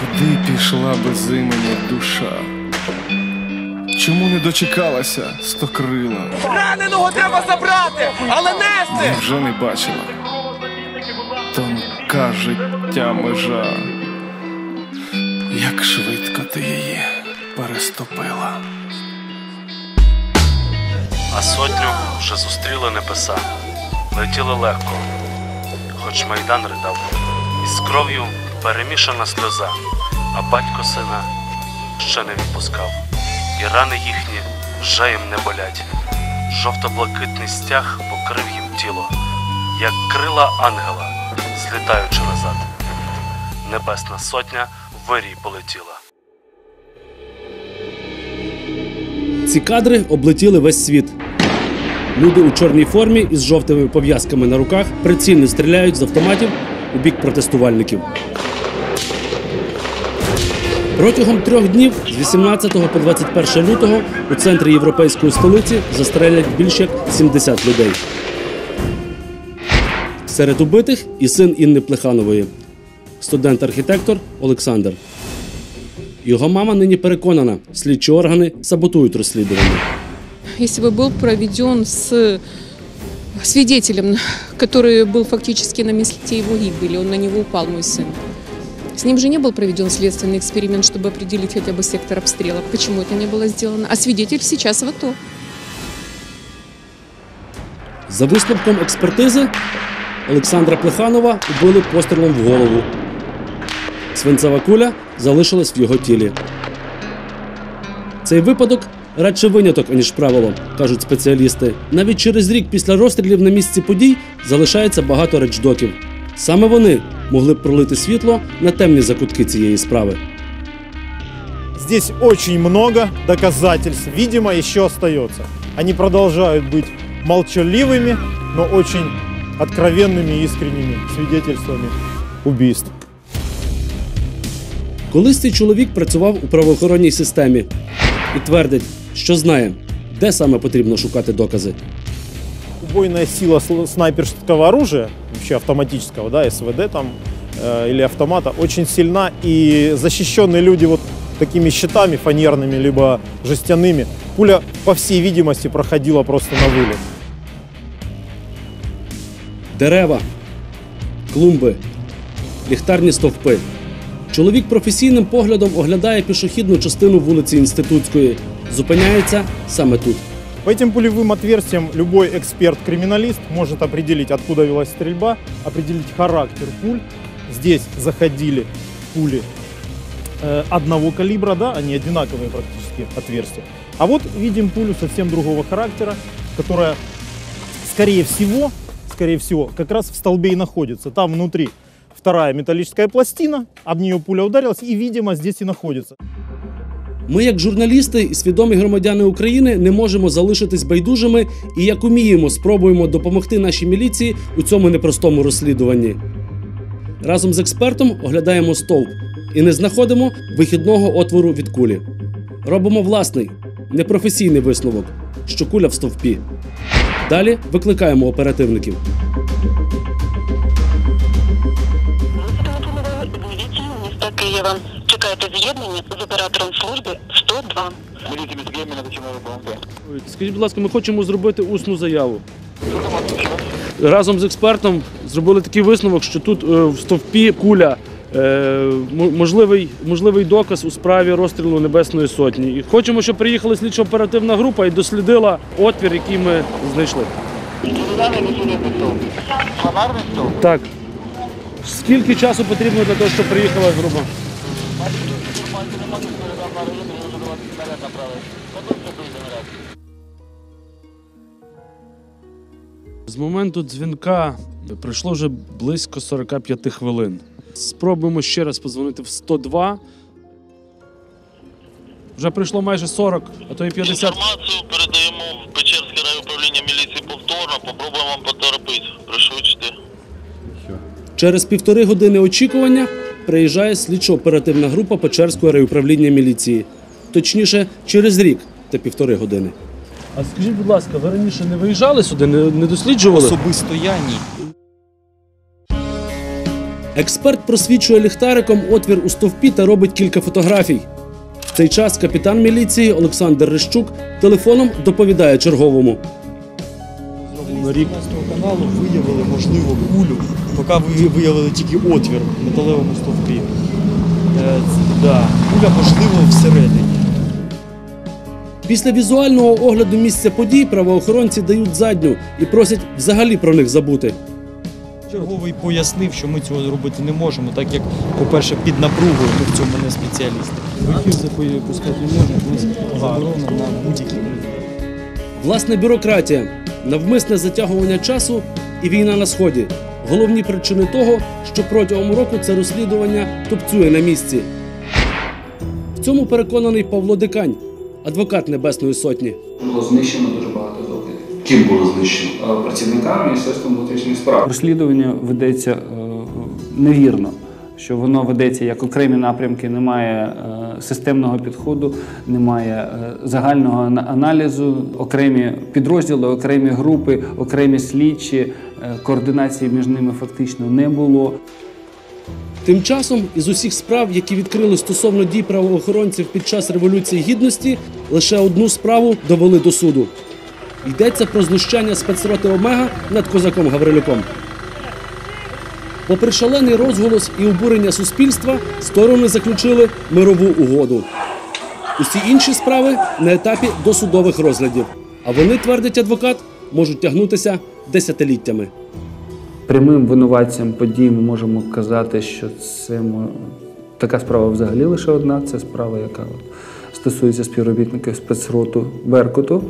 Куди пішла без імені душа? Чому не дочекалася стокрила? Раненого треба забрати, але нести! Вже не бачила. Тонка життя межа. Як швидко ти її переступила. А сотню вже зустріли небеса, летіли легко, хоч майдан ридав, із кров'ю перемішана сльоза, а батько сина ще не відпускав, і рани їхні вже їм не болять. Жовто-блакитний стяг покрив їм тіло, як крила ангела, злітаючи назад. Небесна сотня вирій полетіла. Ці кадри облетіли весь світ. Люди у чорній формі із жовтими пов'язками на руках прицільно стріляють з автоматів у бік протестувальників. Протягом трьох днів з 18 по 21 лютого у центрі європейської столиці застрелять більше як 70 людей. Серед убитих і син Інни Плеханової, студент-архітектор Олександр. Його мама нині переконана, слідчі органи саботують розслідування. если бы был проведен с свидетелем, который был фактически на месте его гибели, он на него упал, мой сын. С ним же не был проведен следственный эксперимент, чтобы определить хотя бы сектор обстрела. Почему это не было сделано? А свидетель сейчас в АТО. За висновком експертизи Олександра Плеханова убили пострілом в голову. Свинцева куля залишилась в його тілі. Цей випадок радше виняток, аніж правило, кажуть спеціалісти. Навіть через рік після розстрілів на місці подій залишається багато речдоків. Саме вони могли б пролити світло на темні закутки цієї справи. Здесь очень много доказательств, видимо, еще остается. Они продолжают быть молчаливыми, но очень откровенными и искренними свидетельствами убийств. Колись цей чоловік працював у правоохоронній системі і твердить, що знає, де саме потрібно шукати докази. Убойная сила сл- снайперского оружия, вообще автоматического, да, СВД там э, или автомата, очень сильна. И защищенные люди вот такими щитами фанерными, либо жестяными, пуля, по всей видимости, проходила просто на вылет. Дерева, клумби, ліхтарні стовпи. Чоловік професійним поглядом оглядає пішохідну частину вулиці Інститутської. Зупиняється саме тут. По этим пулевым отверстиям любой эксперт-криминалист может определить, откуда велась стрельба, определить характер пуль. Здесь заходили пули э, одного калибра, да, они одинаковые практически отверстия. А вот видим пулю совсем другого характера, которая, скорее всего, скорее всего, как раз в столбе и находится. Там внутри вторая металлическая пластина, об нее пуля ударилась и, видимо, здесь и находится. Ми, як журналісти і свідомі громадяни України, не можемо залишитись байдужими і як уміємо, спробуємо допомогти нашій міліції у цьому непростому розслідуванні. Разом з експертом оглядаємо стовп і не знаходимо вихідного отвору від кулі. Робимо власний, непрофесійний висновок, що куля в стовпі. Далі викликаємо оперативників. Чекайте з'єднання з оператором служби 102. Міліція міста Києва на чому ви Скажіть, будь ласка, ми хочемо зробити усну заяву. Разом з експертом зробили такий висновок, що тут е, в стовпі куля. е, Можливий, можливий доказ у справі розстрілу Небесної Сотні. І хочемо, щоб приїхала слідчо-оперативна група і дослідила отвір, який ми знайшли. Так. Скільки часу потрібно для того, щоб приїхала група? З моменту дзвінка пройшло вже близько 45 хвилин. Спробуємо ще раз позвонити в 102. Вже пройшло майже 40, а то і 50. Інформацію передаємо в Печерське райуправління міліції повторно. Попробуємо вам поторопити, пришвидшити. Через півтори години очікування приїжджає слідчо-оперативна група Печерського райуправління міліції. Точніше, через рік та півтори години. А скажіть, будь ласка, ви раніше не виїжджали сюди, не, не досліджували? Особисто я ні. Експерт просвічує ліхтариком отвір у стовпі та робить кілька фотографій. В цей час капітан міліції Олександр Рищук телефоном доповідає черговому. Зроблено рік каналу виявили можливо кулю, поки ви виявили тільки отвір в металевому стовпі. Е, да, куля можливо всередині. Після візуального огляду місця подій правоохоронці дають задню і просять взагалі про них забути. Черговий пояснив, що ми цього зробити не можемо, так як, по-перше, під напругою ми в цьому не спеціалісти. Вихід запої пускати не можна, нас на будь-які Власне, бюрократія, навмисне затягування часу і війна на сході головні причини того, що протягом року це розслідування тупцює на місці. В цьому переконаний Павло Дикань, адвокат Небесної Сотні. Було знищено дуже багато доказів. Ким було знищено? Е, Працівниками Міністерства внутрішніх справ. Розслідування ведеться е, невірно, що воно ведеться як окремі напрямки, немає е, системного підходу, немає е, загального аналізу, окремі підрозділи, окремі групи, окремі слідчі, е, координації між ними фактично не було. Тим часом із усіх справ, які відкрили стосовно дій правоохоронців під час революції гідності, лише одну справу довели до суду. Йдеться про знущання спецроти Омега над козаком Гаврилюком. Попри шалений розголос і обурення суспільства, сторони заключили мирову угоду. Усі інші справи на етапі досудових розглядів. А вони, твердить адвокат, можуть тягнутися десятиліттями. Прямим винуватцям подій ми можемо казати, що це така справа взагалі лише одна. Це справа, яка стосується співробітників спецроту Беркуту,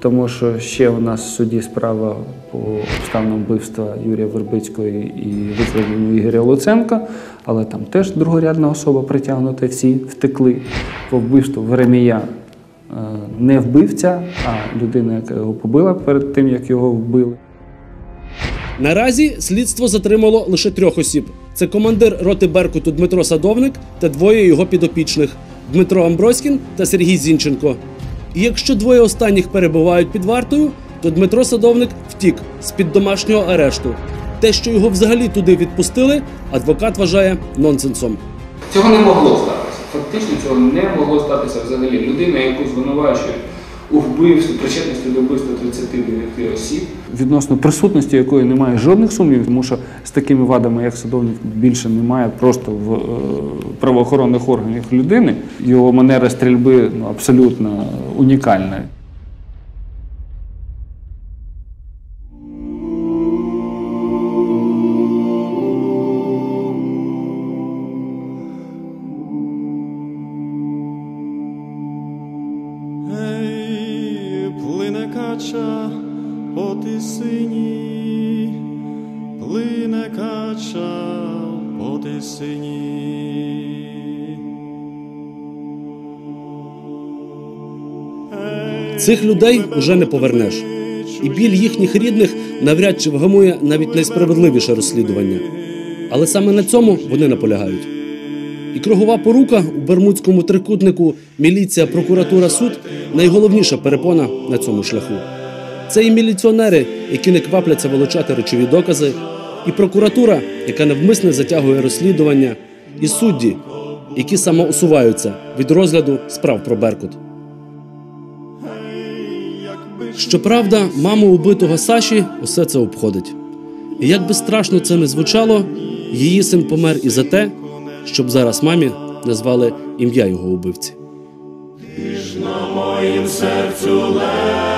тому що ще у нас в суді справа по обставинам вбивства Юрія Вербицького і викраденню Ігоря Луценка, але там теж другорядна особа притягнута, всі втекли по вбивству Веремія. е, Не вбивця, а людина, яка його побила перед тим, як його вбили. Наразі слідство затримало лише трьох осіб: це командир роти Беркуту Дмитро Садовник та двоє його підопічних Дмитро Амброськін та Сергій Зінченко. І якщо двоє останніх перебувають під вартою, то Дмитро Садовник втік з під домашнього арешту. Те, що його взагалі туди відпустили, адвокат вважає нонсенсом. Цього не могло статися. Фактично цього не могло статися взагалі. Людина, яку звинувачують у вбивстві, причетності до вбивства 39 осіб, відносно присутності якої немає жодних сумнівів, тому що з такими вадами, як садовник, більше немає просто в е, правоохоронних органах людини. Його манера стрільби ну, абсолютно унікальна. По. Цих людей уже не повернеш. І біль їхніх рідних навряд чи вгамує навіть найсправедливіше розслідування. Але саме на цьому вони наполягають. І кругова порука у Бермудському трикутнику міліція, прокуратура, суд найголовніша перепона на цьому шляху. Це і міліціонери, які не квапляться вилучати речові докази, і прокуратура, яка навмисне затягує розслідування, і судді, які самоусуваються від розгляду справ про Беркут. Щоправда, маму убитого Саші усе це обходить. І як би страшно це не звучало, її син помер і за те, щоб зараз мамі назвали ім'я його убивці. на моїм серцю він